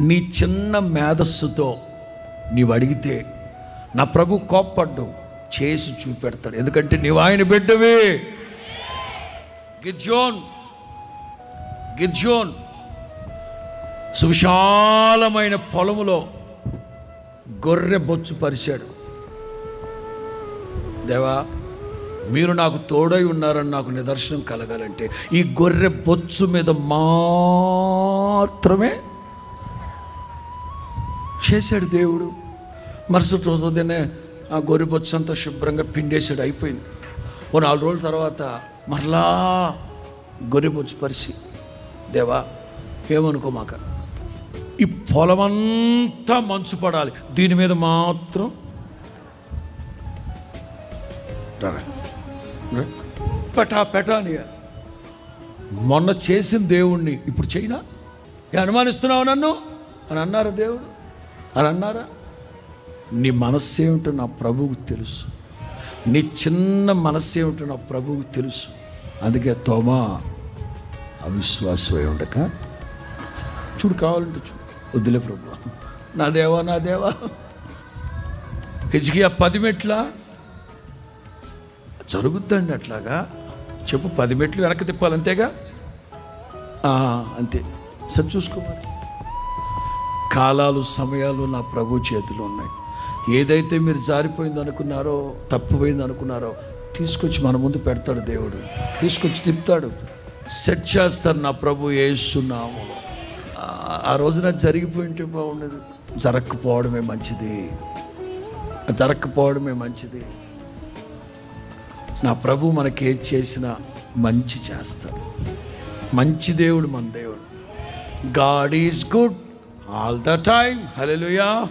నీ చిన్న మేధస్సుతో నీవు అడిగితే నా ప్రభు కోప్పడ్డు చేసి చూపెడతాడు. ఎందుకంటే నీవు ఆయన బిడ్డవే. గిర్జోన్ గిర్జోన్ సువిశాలమైన పొలములో గొర్రె బొచ్చు పరిచాడు. దేవా మీరు నాకు తోడై ఉన్నారని నాకు నిదర్శనం కలగాలంటే ఈ గొర్రె బొచ్చు మీద మాత్రమే చేశాడు దేవుడు. మరుసటి రోజు ఉదయనే ఆ గొర్రె అంతా శుభ్రంగా పిండేసాడు అయిపోయింది. ఓ నాలుగు రోజుల తర్వాత మరలా గొర్రె బొచ్చు పరిచి దేవా ఏమనుకోమాక? ఈ పొలమంతా మంచు పడాలి. దీని మీద మాత్రం పెటా పెటా అని మొన్న చేసిన దేవుణ్ణి ఇప్పుడు చేయనా? అనుమానిస్తున్నావు నన్ను? అని అన్నారు దేవుడు. అని అన్నారా? నీ మనస్సు ఏమిటో నా ప్రభువుకు తెలుసు. నీ చిన్న మనస్సు ఏమిటో నా ప్రభువుకు తెలుసు. అందుకే తోమా అవిశ్వాసమై ఉండక. చూడు కావాలంటే చూడు. వద్దులే ప్రభు. నా దేవా నా దేవా. హిజ్కియా పది మెట్ల. జరుగుద్దండి అట్లాగా. చెప్పు పది మెట్లు వెనక్కి తిప్పాలి అంతేగా అంతే. సరి చూసుకోవాలి కాలాలు సమయాలు నా ప్రభు చేతిలో ఉన్నాయి. ఏదైతే మీరు జారిపోయింది అనుకున్నారో తప్పిపోయింది అనుకున్నారో తీసుకొచ్చి మన ముందు పెడతాడు దేవుడు. తీసుకొచ్చి తిప్పుతాడు. సెట్ చేస్తారు నా ప్రభు వేస్తున్నాము ఆ రోజున జరిగిపోయింటే బాగుండదు. జరగకపోవడమే మంచిది. జరగకపోవడమే మంచిది. నా ప్రభు మనకి ఏది చేసినా మంచి చేస్తాడు. మంచి దేవుడు మన దేవుడు. God is good. all the time. Hallelujah.